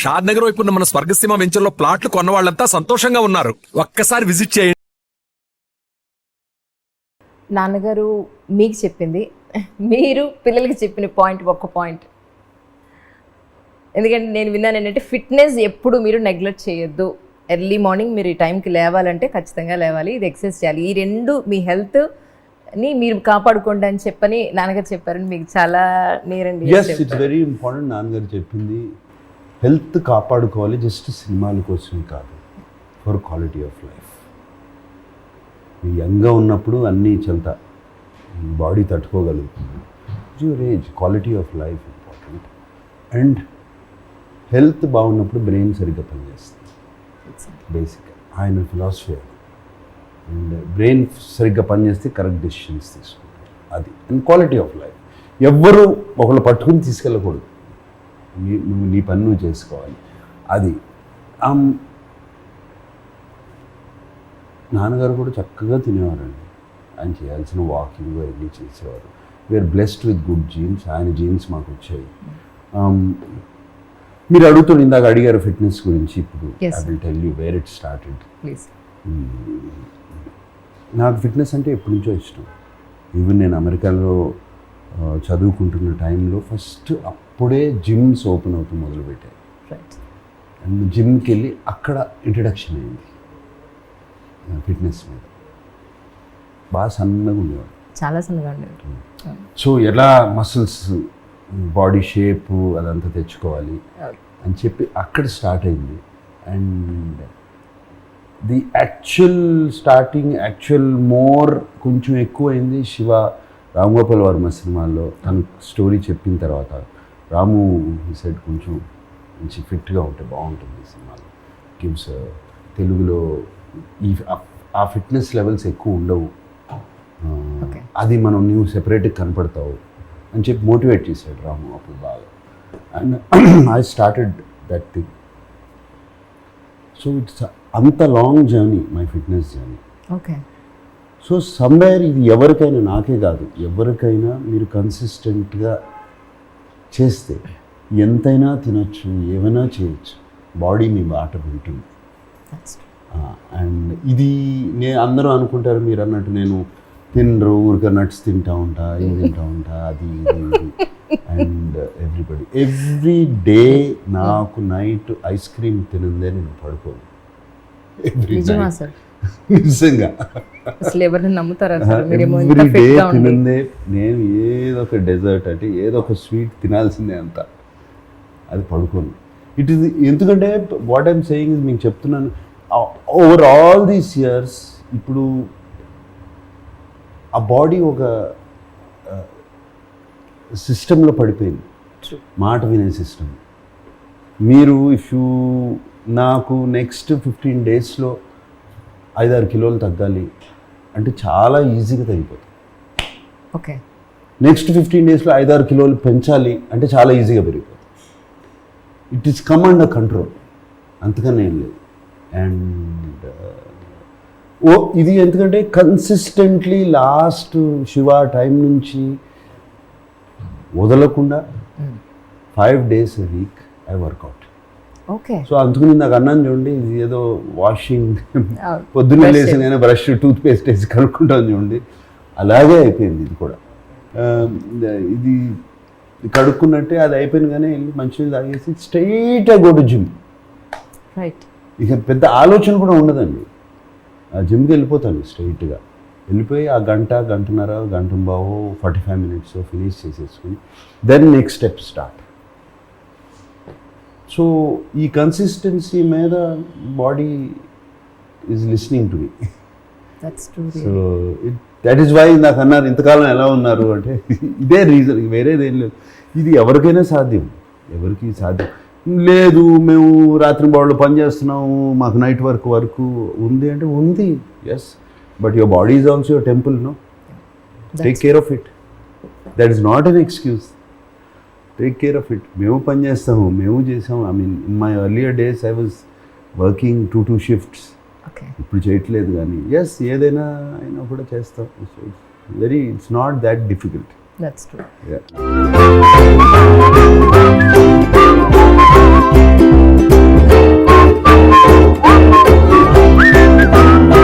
షాద్ నగర్ వైపు ఉన్న మన స్వర్గసీమ వెంచర్లో ప్లాట్లు కొన్న వాళ్ళంతా సంతోషంగా ఉన్నారు. ఒక్కసారి విజిట్ చేయండి. నాన్నగారు మీకు చెప్పింది. మీరు పిల్లలకి చెప్పిన పాయింట్ ఒక్క పాయింట్. ఎందుకంటే నేను విన్నాను ఏంటంటే ఫిట్నెస్ ఎప్పుడు మీరు నెగ్లెక్ట్ చేయొద్దు. ఎర్లీ మార్నింగ్ మీరు ఈ టైంకి లేవాలంటే ఖచ్చితంగా లేవాలి. ఇది ఎక్సర్సైజ్ చేయాలి. ఈ రెండు మీ హెల్త్ని మీరు కాపాడుకోండి అని చెప్పని నాన్నగారు చెప్పారని మీకు చాలా నేరండి. వెరీ ఇంపార్టెంట్ నాన్నగారు చెప్పింది. హెల్త్ కాపాడుకోవాలి జస్ట్ సినిమాల కోసమే కాదు. ఫర్ క్వాలిటీ ఆఫ్ లైఫ్ మీ యంగ్గా ఉన్నప్పుడు అన్నీ చెల్తా body తట్టుకోగలుగుతుంది. Your age quality of life important and health బాగున్నప్పుడు బ్రెయిన్ సరిగ్గా పనిచేస్తుంది. బేసిక్ ఆయన ఫిలాసఫీ అండ్ బ్రెయిన్ సరిగ్గా పనిచేస్తే కరెక్ట్ డెసిషన్స్ తీసుకుంటారు. అది. అండ్ క్వాలిటీ ఆఫ్ లైఫ్ ఎవ్వరు ఒకళ్ళు పట్టుకుని తీసుకెళ్ళకూడదు. నువ్వు నీ పని నువ్వు చేసుకోవాలి. అది. నాన్నగారు కూడా చక్కగా తినేవారండి. ఆయన చేయాల్సిన వాకింగ్ అవన్నీ చేసేవారు. We're blessed with good genes ఆయన జీన్స్ మాకు వచ్చాయి. మీరు అడుగుతున్న ఇందాక అడిగారు ఫిట్నెస్ గురించి. ఇప్పుడు I will tell you where it started నాకు ఫిట్నెస్ అంటే ఎప్పటి నుంచో ఇష్టం. ఈవెన్ నేను అమెరికాలో చదువుకుంటున్న టైంలో ఫస్ట్ అప్పుడే జిమ్స్ ఓపెన్ అవుతూ మొదలుపెట్టాయి. అండ్ జిమ్కి వెళ్ళి అక్కడ ఇంట్రడక్షన్ అయింది. ఫిట్నెస్ మీద. బాగా సన్నగా ఉండేవాడు. చాలా సన్నగా ఉండేవారు సో ఎలా మసిల్స్ బాడీ షేప్ అదంతా తెచ్చుకోవాలి అని చెప్పి అక్కడ స్టార్ట్ అయింది. And the actual starting actual more కొంచెం ఎక్కువైంది శివ. రామ్ గోపాల్ వర్మ సినిమాల్లో తన స్టోరీ చెప్పిన తర్వాత రాము సెట్ కొంచెం మంచి ఫిట్గా ఉంటే బాగుంటుంది ఈ సినిమాలో. గివ్స్ తెలుగులో ఈ ఆ- ఫిట్నెస్ లెవెల్స్ ఎక్కువ ఉండవు. Okay. అది మనం నువ్వు సెపరేట్గా కనపడతావు అని చెప్పి మోటివేట్ చేశాడు రాము అప్పుడు బాగా. And I started that thing so it's అంత long journey my fitness journey okay so somewhere ఇది ఎవరికైనా నాకే కాదు. ఎవరికైనా మీరు కన్సిస్టెంట్గా చేస్తే ఎంతైనా తినొచ్చు ఏమైనా చేయొచ్చు. బాడీ మీ బాట వింటుంది. అండ్ ఇది నే అందరూ అనుకుంటారు మీరు అన్నట్టు నేను తినరు ఊరికే నట్స్ తింటా ఉంటా ఇది తింటా ఉంటా అది ఇది అండ్ ఎవ్రీబడి ఎవ్రీ డే నాకు నైట్ ఐస్ క్రీమ్ తినందే నేను పడుకోను. Every sir? నిజంగా. అసలు ఎవరిని నమ్ముతారా డే తినందే నేను ఏదో ఒక డెజర్ట్ అంటే ఏదో ఒక స్వీట్ తినాల్సిందే అంత. అది పడుకోను. ఇట్ ఈస్ ఎందుకంటే వాట్ ఐమ్ సేయింగ్ ఇస్ మీకు చెప్తున్నాను. ఓవర్ ఆల్ దీస్ ఇయర్స్ ఇప్పుడు ఆ బాడీ ఒక సిస్టంలో పడిపోయింది. మాట వినే సిస్టమ్ మీరు ఇఫ్ యూ నాకు నెక్స్ట్ ఫిఫ్టీన్ డేస్లో ఐదారు కిలోలు తగ్గాలి అంటే చాలా ఈజీగా తగ్గిపోతుంది. ఓకే. నెక్స్ట్ ఫిఫ్టీన్ డేస్లో ఐదారు కిలోలు పెంచాలి అంటే చాలా ఈజీగా పెరిగిపోతుంది. It is come under control అంతకన్నా ఏం లేదు. అండ్ ఓ ఇది ఎందుకంటే కన్సిస్టెంట్లీ లాస్ట్ శివ టైం నుంచి వదలకుండా five days week I workout okay so అందుకని నాకు అన్నాను చూడండి ఇది ఏదో వాషింగ్ అవును. పొద్దున్నే లేసి నేను బ్రష్ టూత్ పేస్ట్ వేసి కనుక్కుంటాను చూడండి. అలాగే అయిపోయింది ఇది కూడా. ఇది కడుక్కున్నట్టే అది అయిపోయింది కానీ వెళ్ళి మంచినీళ్ళు తాగేసి స్ట్రైట్గా గో టు జిమ్ రైట్ ఇక పెద్ద ఆలోచన కూడా ఉండదండి. ఆ జిమ్కి వెళ్ళిపోతాను స్ట్రైట్గా వెళ్ళిపోయి ఆ గంట గంటన్నర గంట బావు ఫార్టీ ఫైవ్ మినిట్స్ ఫినిష్ చేసేసుకుని then next step start so ఈ కన్సిస్టెన్సీ మీద body is listening to me so that is why నాకు అన్నారు ఇంతకాలం ఎలా ఉన్నారు? అంటే ఇదే రీజన్ వేరేదేం లేదు. ఇది ఎవరికైనా సాధ్యం. ఎవరికి సాధ్యం. లేదు మేము రాత్రి బాడీలో పని చేస్తున్నాము మాకు నైట్ వర్క్ వరకు ఉంది అంటే ఉంది yes but your body is also your temple no take care of it that is not an excuse take care of it మేము పని చేస్తాము మేము చేసాము. I mean in my earlier days I was working two two shifts ఇప్పుడు చేయట్లేదు కానీ yes ఏదైనా అయినా కూడా చేస్తాం. Very it's not that difficult that's true Yeah.